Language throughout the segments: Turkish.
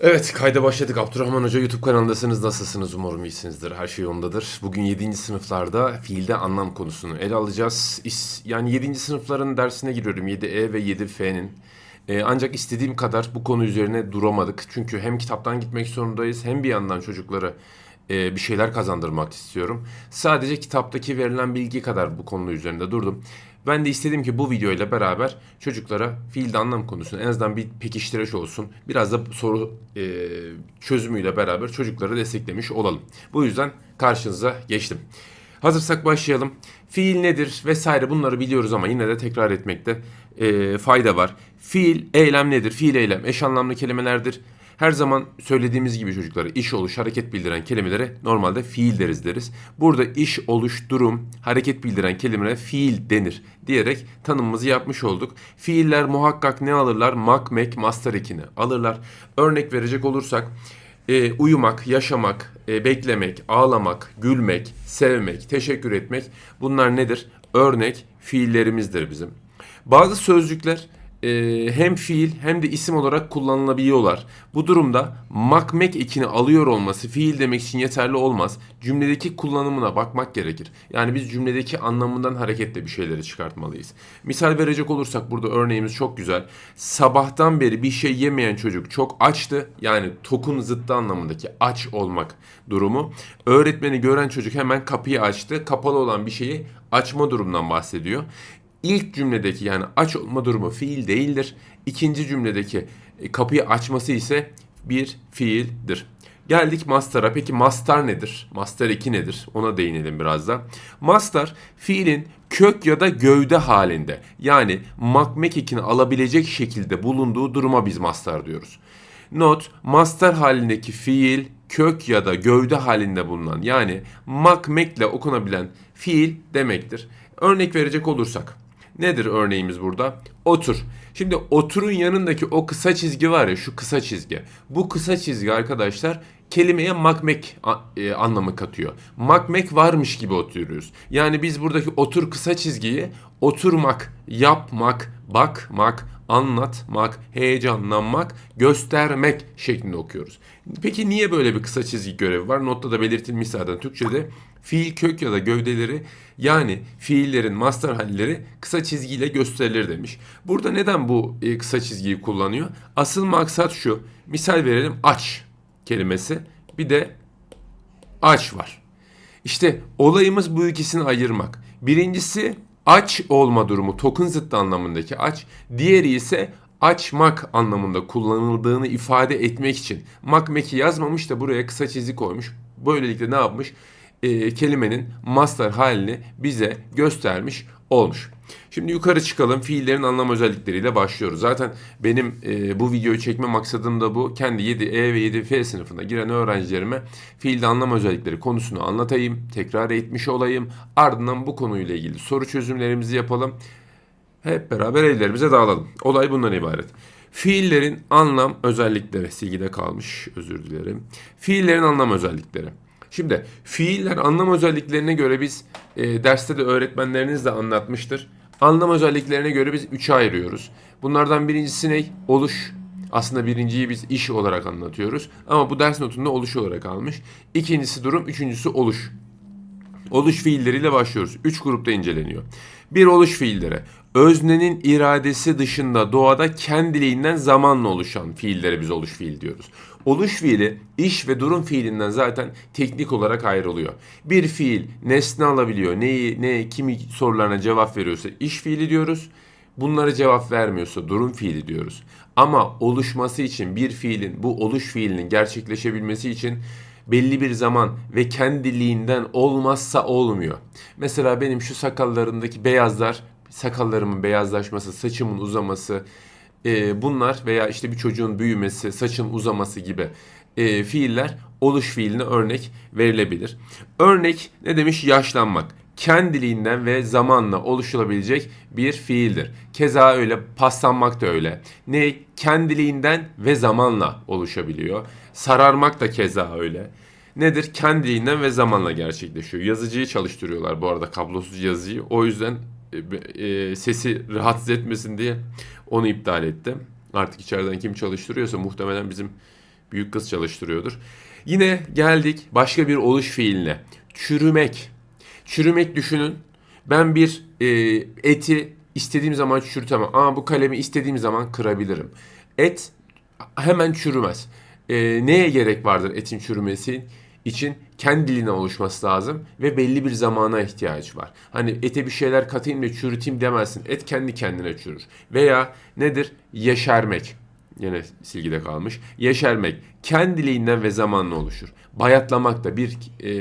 Evet kayda başladık. Abdurrahman Hoca YouTube kanalındasınız. Nasılsınız? Umarım iyisinizdir. Her şey yolundadır. Bugün 7. sınıflarda fiilde anlam konusunu ele alacağız. Yani 7. sınıfların dersine giriyorum. 7E ve 7F'nin. Ee, ancak istediğim kadar bu konu üzerine duramadık. Çünkü hem kitaptan gitmek zorundayız hem bir yandan çocuklara e, bir şeyler kazandırmak istiyorum. Sadece kitaptaki verilen bilgi kadar bu konu üzerinde durdum. Ben de istedim ki bu videoyla beraber çocuklara fiilde anlam konusunu en azından bir pekiştireç olsun. Biraz da soru e, çözümüyle beraber çocukları desteklemiş olalım. Bu yüzden karşınıza geçtim. Hazırsak başlayalım. Fiil nedir vesaire bunları biliyoruz ama yine de tekrar etmekte e, fayda var. Fiil, eylem nedir? Fiil, eylem eş anlamlı kelimelerdir. Her zaman söylediğimiz gibi çocuklara iş oluş, hareket bildiren kelimelere normalde fiil deriz deriz. Burada iş oluş, durum, hareket bildiren kelimelere fiil denir diyerek tanımımızı yapmış olduk. Fiiller muhakkak ne alırlar? Mak, mek, master ekini alırlar. Örnek verecek olursak e, uyumak, yaşamak, e, beklemek, ağlamak, gülmek, sevmek, teşekkür etmek bunlar nedir? Örnek fiillerimizdir bizim. Bazı sözcükler e, hem fiil hem de isim olarak kullanılabiliyorlar. Bu durumda makmek ekini alıyor olması fiil demek için yeterli olmaz. Cümledeki kullanımına bakmak gerekir. Yani biz cümledeki anlamından hareketle bir şeyleri çıkartmalıyız. Misal verecek olursak burada örneğimiz çok güzel. Sabahtan beri bir şey yemeyen çocuk çok açtı. Yani tokun zıttı anlamındaki aç olmak durumu. Öğretmeni gören çocuk hemen kapıyı açtı. Kapalı olan bir şeyi açma durumundan bahsediyor. İlk cümledeki yani aç olma durumu fiil değildir. İkinci cümledeki e, kapıyı açması ise bir fiildir. Geldik master'a. Peki master nedir? Master 2 nedir? Ona değinelim biraz da. Master fiilin kök ya da gövde halinde yani makmek ekini alabilecek şekilde bulunduğu duruma biz master diyoruz. Not, master halindeki fiil kök ya da gövde halinde bulunan yani makmekle okunabilen fiil demektir. Örnek verecek olursak nedir örneğimiz burada? Otur. Şimdi oturun yanındaki o kısa çizgi var ya şu kısa çizgi. Bu kısa çizgi arkadaşlar kelimeye makmek e, anlamı katıyor. Makmek varmış gibi oturuyoruz. Yani biz buradaki otur kısa çizgiyi oturmak, yapmak, bakmak, anlatmak, heyecanlanmak, göstermek şeklinde okuyoruz. Peki niye böyle bir kısa çizgi görevi var? Notta da belirtilmiş zaten Türkçe'de fiil kök ya da gövdeleri yani fiillerin master halleri kısa çizgiyle gösterilir demiş. Burada neden bu e, kısa çizgiyi kullanıyor? Asıl maksat şu. Misal verelim aç kelimesi. Bir de aç var. İşte olayımız bu ikisini ayırmak. Birincisi aç olma durumu, tokun zıttı anlamındaki aç. Diğeri ise açmak anlamında kullanıldığını ifade etmek için. Makmeki yazmamış da buraya kısa çizgi koymuş. Böylelikle ne yapmış? Ee, kelimenin master halini bize göstermiş olmuş. Şimdi yukarı çıkalım. Fiillerin anlam özellikleriyle başlıyoruz. Zaten benim e, bu videoyu çekme maksadım da bu. Kendi 7E ve 7F sınıfına giren öğrencilerime fiilde anlam özellikleri konusunu anlatayım. Tekrar etmiş olayım. Ardından bu konuyla ilgili soru çözümlerimizi yapalım. Hep beraber ellerimize dağılalım. Olay bundan ibaret. Fiillerin anlam özellikleri silgide kalmış. Özür dilerim. Fiillerin anlam özellikleri. Şimdi fiiller anlam özelliklerine göre biz e, derste de öğretmenleriniz de anlatmıştır. Anlam özelliklerine göre biz üçe ayırıyoruz. Bunlardan birincisi ne? Oluş. Aslında birinciyi biz iş olarak anlatıyoruz. Ama bu ders notunda oluş olarak almış. İkincisi durum, üçüncüsü oluş. Oluş fiilleriyle başlıyoruz. Üç grupta inceleniyor. Bir oluş fiilleri. Öznenin iradesi dışında doğada kendiliğinden zamanla oluşan fiillere biz oluş fiil diyoruz. Oluş fiili iş ve durum fiilinden zaten teknik olarak ayrılıyor. Bir fiil nesne alabiliyor. Neyi, ne, kimi sorularına cevap veriyorsa iş fiili diyoruz. Bunlara cevap vermiyorsa durum fiili diyoruz. Ama oluşması için bir fiilin bu oluş fiilinin gerçekleşebilmesi için belli bir zaman ve kendiliğinden olmazsa olmuyor. Mesela benim şu sakallarımdaki beyazlar, sakallarımın beyazlaşması, saçımın uzaması, e, bunlar veya işte bir çocuğun büyümesi, saçın uzaması gibi e, fiiller oluş fiiline örnek verilebilir. Örnek ne demiş? Yaşlanmak. Kendiliğinden ve zamanla oluşulabilecek bir fiildir. Keza öyle paslanmak da öyle. Ne? Kendiliğinden ve zamanla oluşabiliyor. Sararmak da keza öyle. Nedir? Kendiliğinden ve zamanla gerçekleşiyor. Yazıcıyı çalıştırıyorlar bu arada kablosuz yazıcıyı. O yüzden e, e, sesi rahatsız etmesin diye onu iptal ettim. Artık içeriden kim çalıştırıyorsa muhtemelen bizim Büyük kız çalıştırıyordur. Yine geldik başka bir oluş fiiline. Çürümek. Çürümek düşünün. Ben bir e, eti istediğim zaman çürütemem. Ama bu kalemi istediğim zaman kırabilirim. Et hemen çürümez. E, neye gerek vardır etin çürümesi için? Kendiliğine oluşması lazım ve belli bir zamana ihtiyaç var. Hani ete bir şeyler katayım da çürüteyim demezsin. Et kendi kendine çürür. Veya nedir? Yeşermek. Yine silgide kalmış. Yeşermek kendiliğinden ve zamanla oluşur. Bayatlamak da bir e,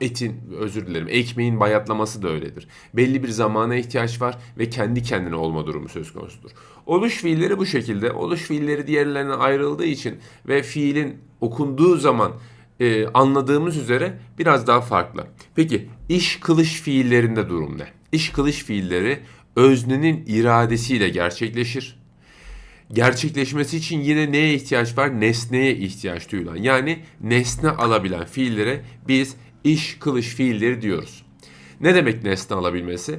etin özür dilerim ekmeğin bayatlaması da öyledir. Belli bir zamana ihtiyaç var ve kendi kendine olma durumu söz konusudur. Oluş fiilleri bu şekilde. Oluş fiilleri diğerlerine ayrıldığı için ve fiilin okunduğu zaman e, anladığımız üzere biraz daha farklı. Peki iş kılış fiillerinde durum ne? İş kılış fiilleri öznenin iradesiyle gerçekleşir. Gerçekleşmesi için yine neye ihtiyaç var? Nesneye ihtiyaç duyulan. Yani nesne alabilen fiillere biz iş kılış fiilleri diyoruz. Ne demek nesne alabilmesi?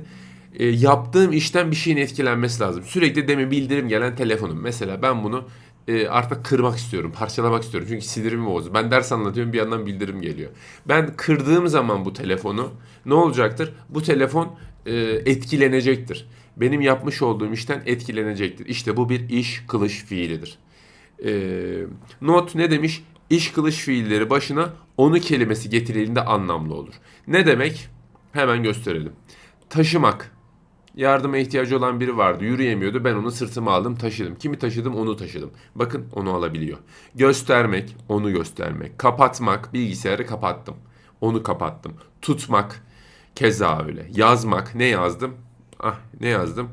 E, yaptığım işten bir şeyin etkilenmesi lazım. Sürekli demin bildirim gelen telefonum. Mesela ben bunu e, artık kırmak istiyorum, parçalamak istiyorum. Çünkü sinirimi bozdu. Ben ders anlatıyorum bir yandan bildirim geliyor. Ben kırdığım zaman bu telefonu ne olacaktır? Bu telefon e, etkilenecektir. Benim yapmış olduğum işten etkilenecektir. İşte bu bir iş kılış fiilidir. E, not ne demiş? İş kılış fiilleri başına onu kelimesi getirildiğinde anlamlı olur. Ne demek? Hemen gösterelim. Taşımak. Yardıma ihtiyacı olan biri vardı. Yürüyemiyordu. Ben onu sırtıma aldım taşıdım. Kimi taşıdım onu taşıdım. Bakın onu alabiliyor. Göstermek. Onu göstermek. Kapatmak. Bilgisayarı kapattım. Onu kapattım. Tutmak. Keza öyle. Yazmak. Ne yazdım? Ah ne yazdım?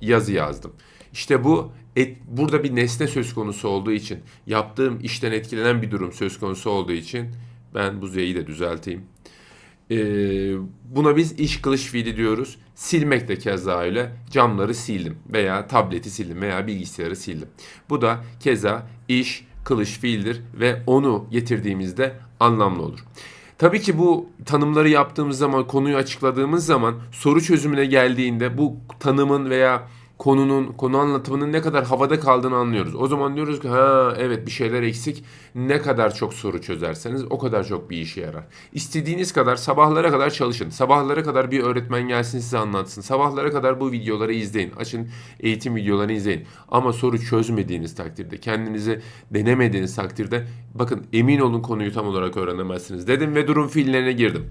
Yazı yazdım. İşte bu et, burada bir nesne söz konusu olduğu için yaptığım işten etkilenen bir durum söz konusu olduğu için ben bu Z'yi de düzelteyim. Ee, buna biz iş kılış fiili diyoruz. Silmek de keza öyle. Camları sildim veya tableti sildim veya bilgisayarı sildim. Bu da keza iş kılış fiildir ve onu getirdiğimizde anlamlı olur. Tabii ki bu tanımları yaptığımız zaman, konuyu açıkladığımız zaman soru çözümüne geldiğinde bu tanımın veya konunun, konu anlatımının ne kadar havada kaldığını anlıyoruz. O zaman diyoruz ki ha evet bir şeyler eksik. Ne kadar çok soru çözerseniz o kadar çok bir işe yarar. İstediğiniz kadar sabahlara kadar çalışın. Sabahlara kadar bir öğretmen gelsin size anlatsın. Sabahlara kadar bu videoları izleyin. Açın eğitim videolarını izleyin. Ama soru çözmediğiniz takdirde, kendinizi denemediğiniz takdirde bakın emin olun konuyu tam olarak öğrenemezsiniz dedim ve durum fiillerine girdim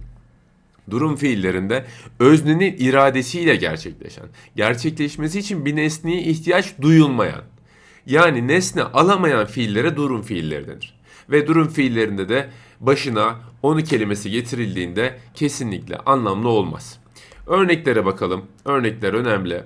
durum fiillerinde öznenin iradesiyle gerçekleşen, gerçekleşmesi için bir nesneye ihtiyaç duyulmayan, yani nesne alamayan fiillere durum fiilleri denir. Ve durum fiillerinde de başına onu kelimesi getirildiğinde kesinlikle anlamlı olmaz. Örneklere bakalım. Örnekler önemli.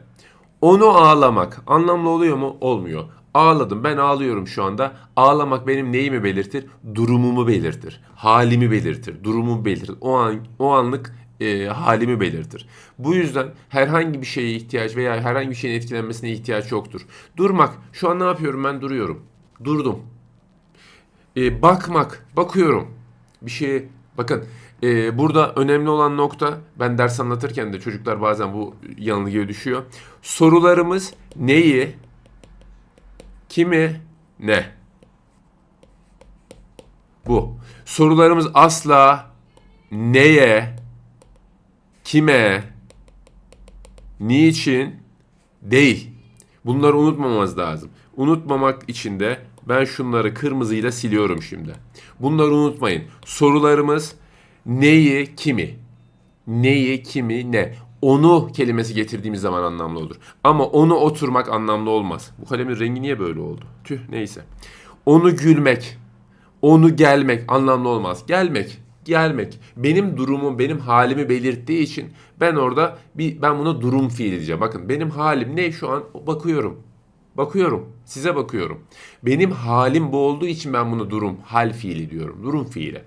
Onu ağlamak anlamlı oluyor mu? Olmuyor. Ağladım. Ben ağlıyorum şu anda. Ağlamak benim neyimi belirtir? Durumumu belirtir. Halimi belirtir. Durumumu belirtir. O an o anlık e, halimi belirtir. Bu yüzden herhangi bir şeye ihtiyaç veya herhangi bir şeyin etkilenmesine ihtiyaç yoktur. Durmak. Şu an ne yapıyorum? Ben duruyorum. Durdum. E, bakmak. Bakıyorum. Bir şeye bakın ee, burada önemli olan nokta ben ders anlatırken de çocuklar bazen bu yanılgıya düşüyor. Sorularımız neyi, kimi, ne? Bu. Sorularımız asla neye, kime, niçin değil. Bunları unutmamamız lazım. Unutmamak için de ben şunları kırmızıyla siliyorum şimdi. Bunları unutmayın. Sorularımız neyi, kimi? Neyi, kimi, ne? Onu kelimesi getirdiğimiz zaman anlamlı olur. Ama onu oturmak anlamlı olmaz. Bu kalemin rengi niye böyle oldu? Tüh neyse. Onu gülmek, onu gelmek anlamlı olmaz. Gelmek, gelmek benim durumum, benim halimi belirttiği için ben orada bir ben buna durum fiili diyeceğim. Bakın benim halim ne şu an bakıyorum. Bakıyorum. Size bakıyorum. Benim halim bu olduğu için ben bunu durum, hal fiili diyorum. Durum fiili.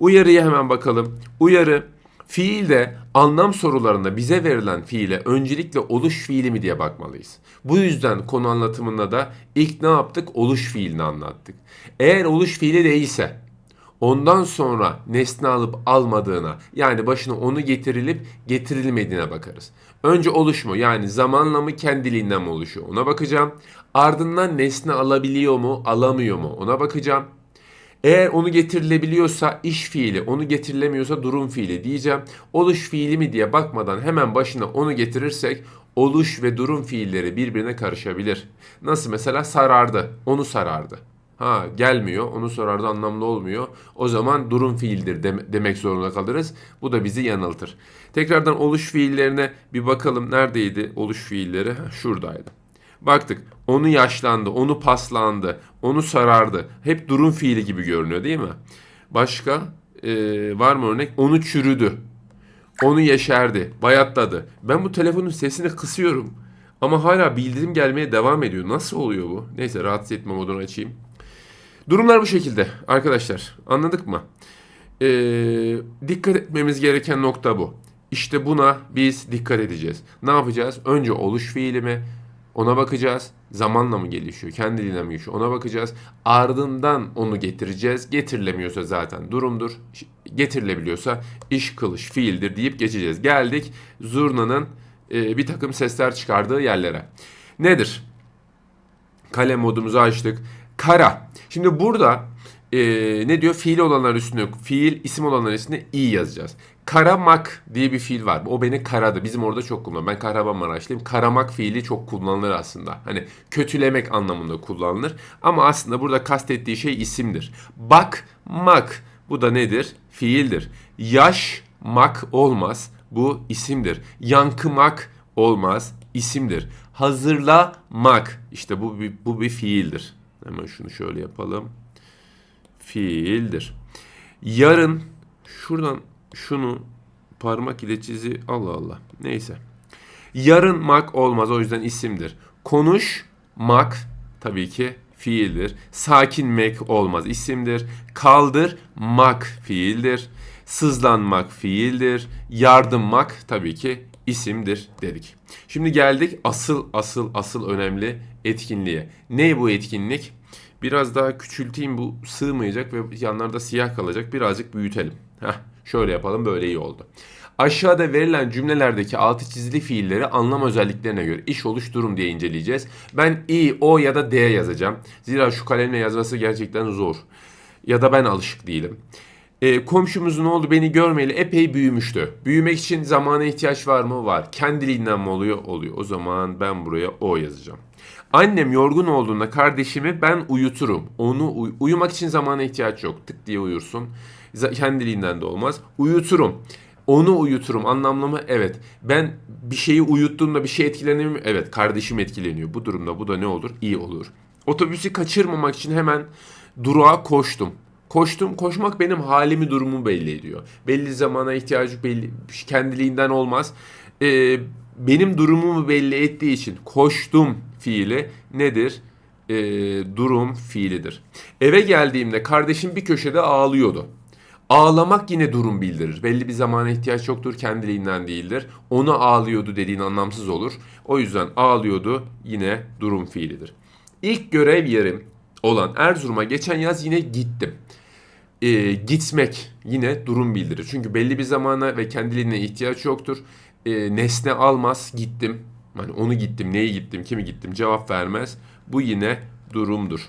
Uyarıya hemen bakalım. Uyarı fiilde anlam sorularında bize verilen fiile öncelikle oluş fiili mi diye bakmalıyız. Bu yüzden konu anlatımında da ilk ne yaptık? Oluş fiilini anlattık. Eğer oluş fiili değilse ondan sonra nesne alıp almadığına yani başına onu getirilip getirilmediğine bakarız. Önce oluş mu yani zamanla mı kendiliğinden mi oluşuyor ona bakacağım. Ardından nesne alabiliyor mu alamıyor mu ona bakacağım. Eğer onu getirilebiliyorsa iş fiili, onu getirilemiyorsa durum fiili diyeceğim. Oluş fiili mi diye bakmadan hemen başına onu getirirsek oluş ve durum fiilleri birbirine karışabilir. Nasıl mesela sarardı, onu sarardı. Ha gelmiyor, onu sarardı anlamlı olmuyor. O zaman durum fiildir dem- demek zorunda kalırız. Bu da bizi yanıltır. Tekrardan oluş fiillerine bir bakalım. Neredeydi oluş fiilleri? Ha, şuradaydı. Baktık onu yaşlandı, onu paslandı, onu sarardı. Hep durum fiili gibi görünüyor değil mi? Başka e, var mı örnek? Onu çürüdü. Onu yeşerdi, bayatladı. Ben bu telefonun sesini kısıyorum. Ama hala bildirim gelmeye devam ediyor. Nasıl oluyor bu? Neyse rahatsız etme modunu açayım. Durumlar bu şekilde arkadaşlar. Anladık mı? Ee, dikkat etmemiz gereken nokta bu. İşte buna biz dikkat edeceğiz. Ne yapacağız? Önce oluş fiili mi? Ona bakacağız. Zamanla mı gelişiyor? Kendiliğinden mi gelişiyor? Ona bakacağız. Ardından onu getireceğiz. Getirilemiyorsa zaten durumdur. Getirilebiliyorsa iş kılış fiildir deyip geçeceğiz. Geldik zurnanın e, bir takım sesler çıkardığı yerlere. Nedir? Kalem modumuzu açtık. Kara. Şimdi burada e, ne diyor? Fiil olanlar üstüne, fiil isim olanlar üstüne i yazacağız. Karamak diye bir fiil var. O beni karadı. Bizim orada çok kullanılır. Ben Kahramanmaraşlıyım. Karamak fiili çok kullanılır aslında. Hani kötülemek anlamında kullanılır. Ama aslında burada kastettiği şey isimdir. Bakmak. Bu da nedir? Fiildir. Yaşmak olmaz. Bu isimdir. Yankımak olmaz. isimdir. Hazırlamak. işte bu bir, bu bir fiildir. Hemen şunu şöyle yapalım. Fiildir. Yarın şuradan şunu parmak ile çizi Allah Allah. Neyse. Yarın mak olmaz o yüzden isimdir. Konuşmak tabii ki fiildir. Sakinmek olmaz isimdir. Kaldırmak fiildir. Sızlanmak fiildir. Yardımmak tabii ki isimdir dedik. Şimdi geldik asıl asıl asıl önemli etkinliğe. Ne bu etkinlik? Biraz daha küçülteyim bu sığmayacak ve yanlarda siyah kalacak. Birazcık büyütelim. Heh, şöyle yapalım böyle iyi oldu. Aşağıda verilen cümlelerdeki altı çizili fiilleri anlam özelliklerine göre iş oluş durum diye inceleyeceğiz. Ben i, o ya da d yazacağım. Zira şu kalemle yazması gerçekten zor. Ya da ben alışık değilim. E, komşumuzun oğlu beni görmeyeli epey büyümüştü. Büyümek için zamana ihtiyaç var mı? Var. Kendiliğinden mi oluyor? Oluyor. O zaman ben buraya o yazacağım. Annem yorgun olduğunda kardeşimi ben uyuturum. Onu uy- uyumak için zamana ihtiyaç yok. Tık diye uyursun. Kendiliğinden de olmaz. Uyuturum. Onu uyuturum anlamlı mı? Evet. Ben bir şeyi uyuttuğumda bir şey etkileniyor mu? Evet. Kardeşim etkileniyor. Bu durumda bu da ne olur? İyi olur. Otobüsü kaçırmamak için hemen durağa koştum. Koştum, koşmak benim halimi, durumumu belli ediyor. Belli zamana ihtiyacı belli, kendiliğinden olmaz. Ee, benim durumumu belli ettiği için koştum fiili nedir? Ee, durum fiilidir. Eve geldiğimde kardeşim bir köşede ağlıyordu. Ağlamak yine durum bildirir. Belli bir zamana ihtiyaç yoktur, kendiliğinden değildir. Onu ağlıyordu dediğin anlamsız olur. O yüzden ağlıyordu yine durum fiilidir. İlk görev yerim olan Erzurum'a geçen yaz yine gittim. Ee, gitmek yine durum bildirir. Çünkü belli bir zamana ve kendiliğine ihtiyaç yoktur. Ee, nesne almaz, gittim. Hani onu gittim, neyi gittim, kimi gittim cevap vermez. Bu yine durumdur.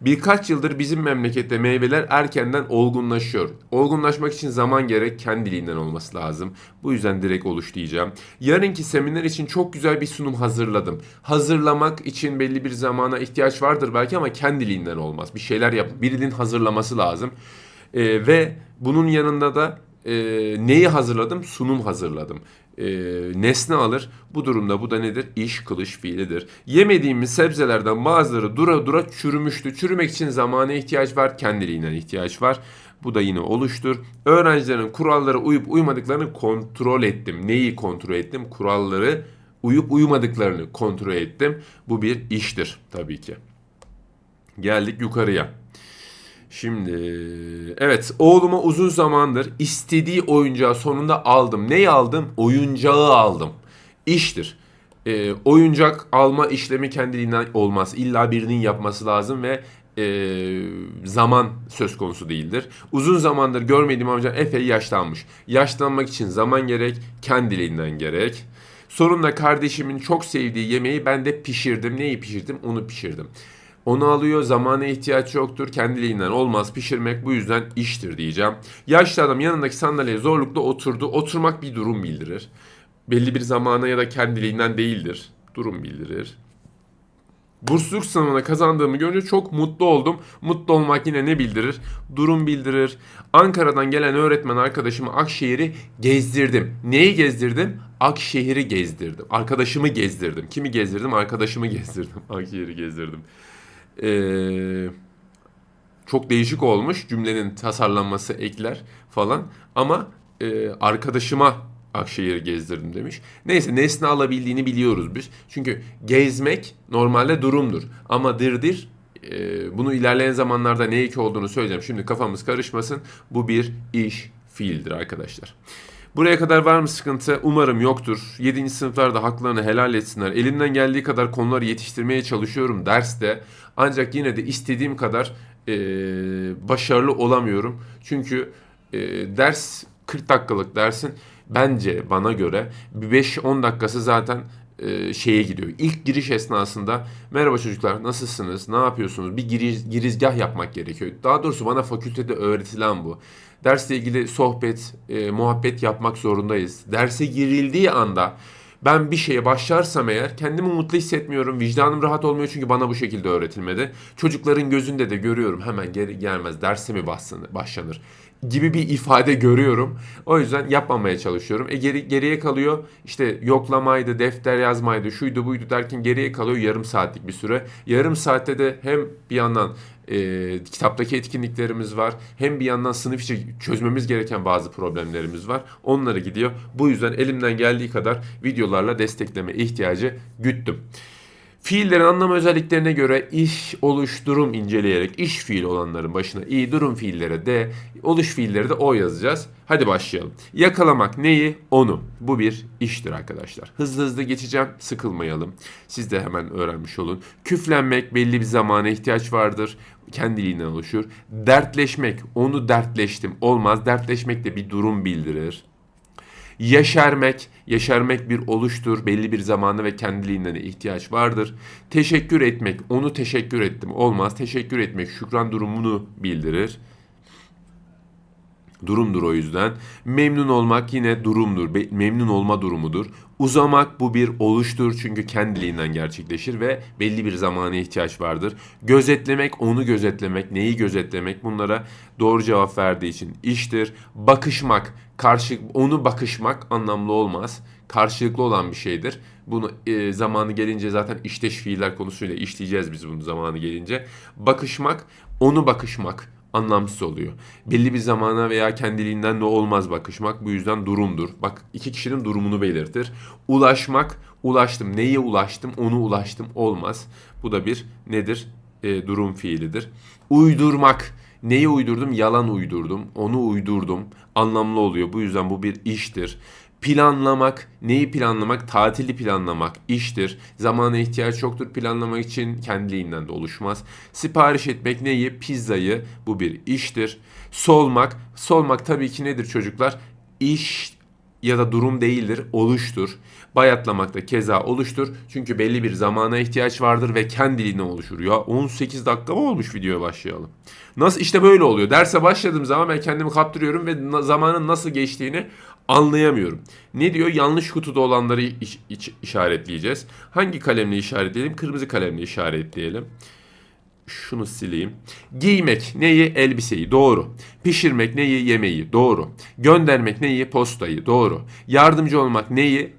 Birkaç yıldır bizim memlekette meyveler erkenden olgunlaşıyor. Olgunlaşmak için zaman gerek kendiliğinden olması lazım. Bu yüzden direkt oluş diyeceğim. Yarınki seminer için çok güzel bir sunum hazırladım. Hazırlamak için belli bir zamana ihtiyaç vardır belki ama kendiliğinden olmaz. Bir şeyler yap, birinin hazırlaması lazım. Ee, ve bunun yanında da e, neyi hazırladım? Sunum hazırladım. E, nesne alır. Bu durumda bu da nedir? İş kılış fiilidir. Yemediğimiz sebzelerden bazıları dura dura çürümüştü. Çürümek için zamana ihtiyaç var. Kendiliğinden ihtiyaç var. Bu da yine oluştur. Öğrencilerin kurallara uyup uymadıklarını kontrol ettim. Neyi kontrol ettim? Kuralları uyup uymadıklarını kontrol ettim. Bu bir iştir tabii ki. Geldik yukarıya. Şimdi evet oğluma uzun zamandır istediği oyuncağı sonunda aldım. Neyi aldım? Oyuncağı aldım. İştir. Ee, oyuncak alma işlemi kendiliğinden olmaz. İlla birinin yapması lazım ve e, zaman söz konusu değildir. Uzun zamandır görmediğim amcam epey yaşlanmış. Yaşlanmak için zaman gerek, kendiliğinden gerek. Sonunda kardeşimin çok sevdiği yemeği ben de pişirdim. Neyi pişirdim? Onu pişirdim. Onu alıyor, zamana ihtiyaç yoktur, kendiliğinden olmaz pişirmek bu yüzden iştir diyeceğim. Yaşlı adam yanındaki sandalyeye zorlukla oturdu. Oturmak bir durum bildirir. Belli bir zamana ya da kendiliğinden değildir. Durum bildirir. Bursluluk sınavına kazandığımı görünce çok mutlu oldum. Mutlu olmak yine ne bildirir? Durum bildirir. Ankara'dan gelen öğretmen arkadaşımı Akşehir'i gezdirdim. Neyi gezdirdim? Akşehir'i gezdirdim. Arkadaşımı gezdirdim. Kimi gezdirdim? Arkadaşımı gezdirdim. Akşehir'i gezdirdim. Ee, çok değişik olmuş cümlenin tasarlanması, ekler falan. Ama e, arkadaşıma Akşehir'i gezdirdim demiş. Neyse nesne alabildiğini biliyoruz biz. Çünkü gezmek normalde durumdur. Ama dırdır e, bunu ilerleyen zamanlarda ne eki olduğunu söyleyeceğim. Şimdi kafamız karışmasın. Bu bir iş fiildir arkadaşlar. Buraya kadar var mı sıkıntı? Umarım yoktur. 7. sınıflarda haklarını helal etsinler. Elimden geldiği kadar konuları yetiştirmeye çalışıyorum derste. Ancak yine de istediğim kadar e, başarılı olamıyorum. Çünkü e, ders 40 dakikalık dersin bence bana göre bir 5-10 dakikası zaten e, şeye gidiyor. İlk giriş esnasında merhaba çocuklar nasılsınız, ne yapıyorsunuz bir giriz, girizgah yapmak gerekiyor. Daha doğrusu bana fakültede öğretilen bu. Dersle ilgili sohbet, e, muhabbet yapmak zorundayız. Derse girildiği anda ben bir şeye başlarsam eğer kendimi mutlu hissetmiyorum. Vicdanım rahat olmuyor çünkü bana bu şekilde öğretilmedi. Çocukların gözünde de görüyorum hemen geri gelmez derse mi başlanır gibi bir ifade görüyorum. O yüzden yapmamaya çalışıyorum. E geri, geriye kalıyor işte yoklamaydı, defter yazmaydı, şuydu buydu derken geriye kalıyor yarım saatlik bir süre. Yarım saatte de hem bir yandan e, kitaptaki etkinliklerimiz var. Hem bir yandan sınıf içi çözmemiz gereken bazı problemlerimiz var. Onları gidiyor. Bu yüzden elimden geldiği kadar videolarla destekleme ihtiyacı güttüm. Fiillerin anlam özelliklerine göre iş, oluş, durum inceleyerek iş fiil olanların başına i, durum fiillere de, oluş fiilleri de o yazacağız. Hadi başlayalım. Yakalamak neyi? Onu. Bu bir iştir arkadaşlar. Hızlı hızlı geçeceğim. Sıkılmayalım. Siz de hemen öğrenmiş olun. Küflenmek belli bir zamana ihtiyaç vardır. Kendiliğinden oluşur. Dertleşmek. Onu dertleştim. Olmaz. Dertleşmek de bir durum bildirir. Yaşarmek, yaşarmak bir oluştur. Belli bir zamanı ve kendiliğinden de ihtiyaç vardır. Teşekkür etmek, onu teşekkür ettim. Olmaz. Teşekkür etmek şükran durumunu bildirir durumdur o yüzden. Memnun olmak yine durumdur. Memnun olma durumudur. Uzamak bu bir oluştur çünkü kendiliğinden gerçekleşir ve belli bir zamana ihtiyaç vardır. Gözetlemek, onu gözetlemek, neyi gözetlemek bunlara doğru cevap verdiği için iştir. Bakışmak, karşı onu bakışmak anlamlı olmaz. Karşılıklı olan bir şeydir. Bunu e, zamanı gelince zaten işteş fiiller konusuyla işleyeceğiz biz bunu zamanı gelince. Bakışmak, onu bakışmak anlamsız oluyor. Belli bir zamana veya kendiliğinden de olmaz bakışmak. Bu yüzden durumdur. Bak iki kişinin durumunu belirtir. Ulaşmak, ulaştım. Neye ulaştım? Onu ulaştım. Olmaz. Bu da bir nedir? E, durum fiilidir. Uydurmak. Neyi uydurdum? Yalan uydurdum. Onu uydurdum. Anlamlı oluyor. Bu yüzden bu bir iştir. Planlamak, neyi planlamak? Tatili planlamak iştir. Zamana ihtiyaç yoktur planlamak için kendiliğinden de oluşmaz. Sipariş etmek neyi? Pizzayı. Bu bir iştir. Solmak, solmak tabii ki nedir çocuklar? İş ya da durum değildir, oluştur. Bayatlamak da keza oluştur. Çünkü belli bir zamana ihtiyaç vardır ve kendiliğinden oluşur. Ya 18 dakika mı olmuş videoya başlayalım? Nasıl işte böyle oluyor. Derse başladığım zaman ben kendimi kaptırıyorum ve zamanın nasıl geçtiğini anlayamıyorum. Ne diyor? Yanlış kutuda olanları iş, iş, işaretleyeceğiz. Hangi kalemle işaretleyelim? Kırmızı kalemle işaretleyelim. Şunu sileyim. Giymek neyi? Elbiseyi. Doğru. Pişirmek neyi? Yemeği. Doğru. Göndermek neyi? Postayı. Doğru. Yardımcı olmak neyi?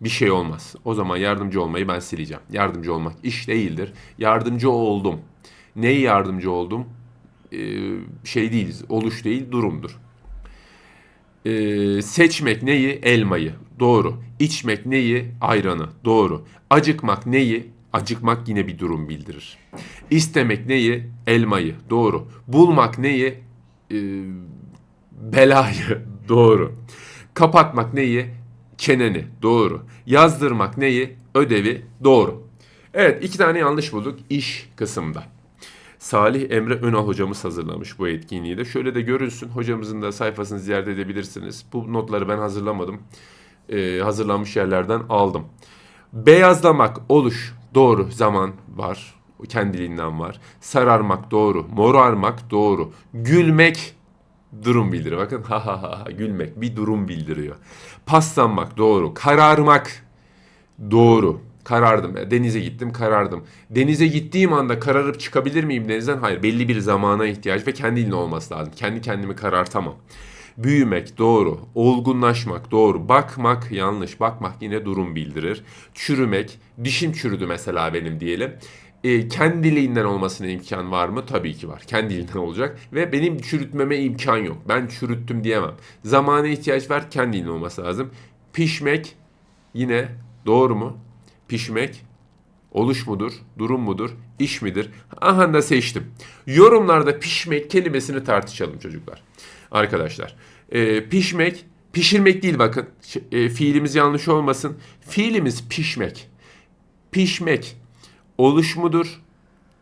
Bir şey olmaz. O zaman yardımcı olmayı ben sileceğim. Yardımcı olmak iş değildir. Yardımcı oldum. Neyi yardımcı oldum? Ee, şey değiliz. Oluş değil, durumdur. Ee, seçmek neyi? Elmayı. Doğru. İçmek neyi? Ayranı. Doğru. Acıkmak neyi? Acıkmak yine bir durum bildirir. İstemek neyi? Elmayı. Doğru. Bulmak neyi? Ee, belayı. Doğru. Kapatmak neyi? Çeneni. Doğru. Yazdırmak neyi? Ödevi. Doğru. Evet iki tane yanlış bulduk iş kısımda. Salih Emre Önal hocamız hazırlamış bu etkinliği de. Şöyle de görünsün. Hocamızın da sayfasını ziyaret edebilirsiniz. Bu notları ben hazırlamadım. Ee, hazırlanmış yerlerden aldım. Beyazlamak, oluş, doğru zaman var. Kendiliğinden var. Sararmak doğru. Morarmak doğru. Gülmek durum bildiriyor. Bakın ha ha ha gülmek bir durum bildiriyor. Paslanmak doğru. Kararmak doğru. Karardım. E, Denize gittim, karardım. Denize gittiğim anda kararıp çıkabilir miyim denizden? Hayır. Belli bir zamana ihtiyaç ve kendiliğine olması lazım. Kendi kendimi karartamam. Büyümek doğru. Olgunlaşmak doğru. Bakmak yanlış. Bakmak yine durum bildirir. Çürümek. Dişim çürüdü mesela benim diyelim. E, kendiliğinden olmasına imkan var mı? Tabii ki var. Kendiliğinden olacak. Ve benim çürütmeme imkan yok. Ben çürüttüm diyemem. Zamana ihtiyaç var. Kendiliğinden olması lazım. Pişmek yine doğru mu? Pişmek oluş mudur, durum mudur, iş midir? Aha da seçtim. Yorumlarda pişmek kelimesini tartışalım çocuklar. Arkadaşlar, e, pişmek, pişirmek değil bakın. E, fiilimiz yanlış olmasın. Fiilimiz pişmek. Pişmek oluş mudur,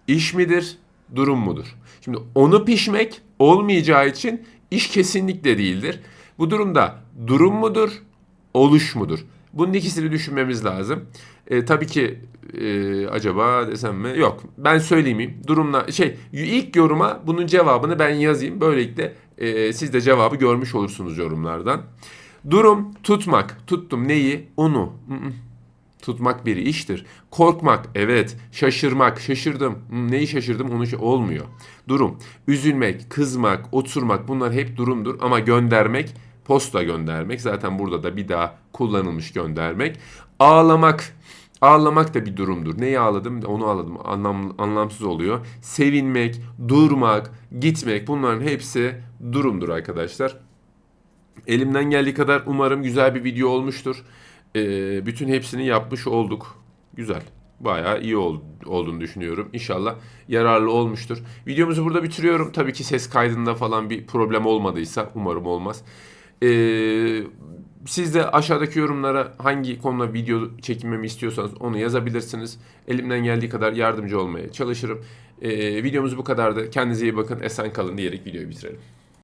iş midir, durum mudur? Şimdi onu pişmek olmayacağı için iş kesinlikle değildir. Bu durumda durum mudur, oluş mudur? Bunun ikisini düşünmemiz lazım. E, tabii ki e, acaba desem mi? Yok. Ben söyleyeyim. Durumla şey ilk yoruma bunun cevabını ben yazayım. Böylelikle e, siz de cevabı görmüş olursunuz yorumlardan. Durum tutmak. Tuttum neyi? Onu. Tutmak bir iştir. Korkmak, evet. Şaşırmak, şaşırdım. Neyi şaşırdım onu şa- olmuyor. Durum. Üzülmek, kızmak, oturmak bunlar hep durumdur. Ama göndermek, posta göndermek. Zaten burada da bir daha kullanılmış göndermek. Ağlamak. Ağlamak da bir durumdur. Neyi ağladım? Onu ağladım. Anlam, anlamsız oluyor. Sevinmek, durmak, gitmek bunların hepsi durumdur arkadaşlar. Elimden geldiği kadar umarım güzel bir video olmuştur. Ee, bütün hepsini yapmış olduk. Güzel. Bayağı iyi ol- olduğunu düşünüyorum. İnşallah yararlı olmuştur. Videomuzu burada bitiriyorum. Tabii ki ses kaydında falan bir problem olmadıysa umarım olmaz. Ee, siz de aşağıdaki yorumlara hangi konuda video çekilmemi istiyorsanız onu yazabilirsiniz. Elimden geldiği kadar yardımcı olmaya çalışırım. Ee, videomuz bu kadardı. Kendinize iyi bakın. Esen kalın diyerek videoyu bitirelim.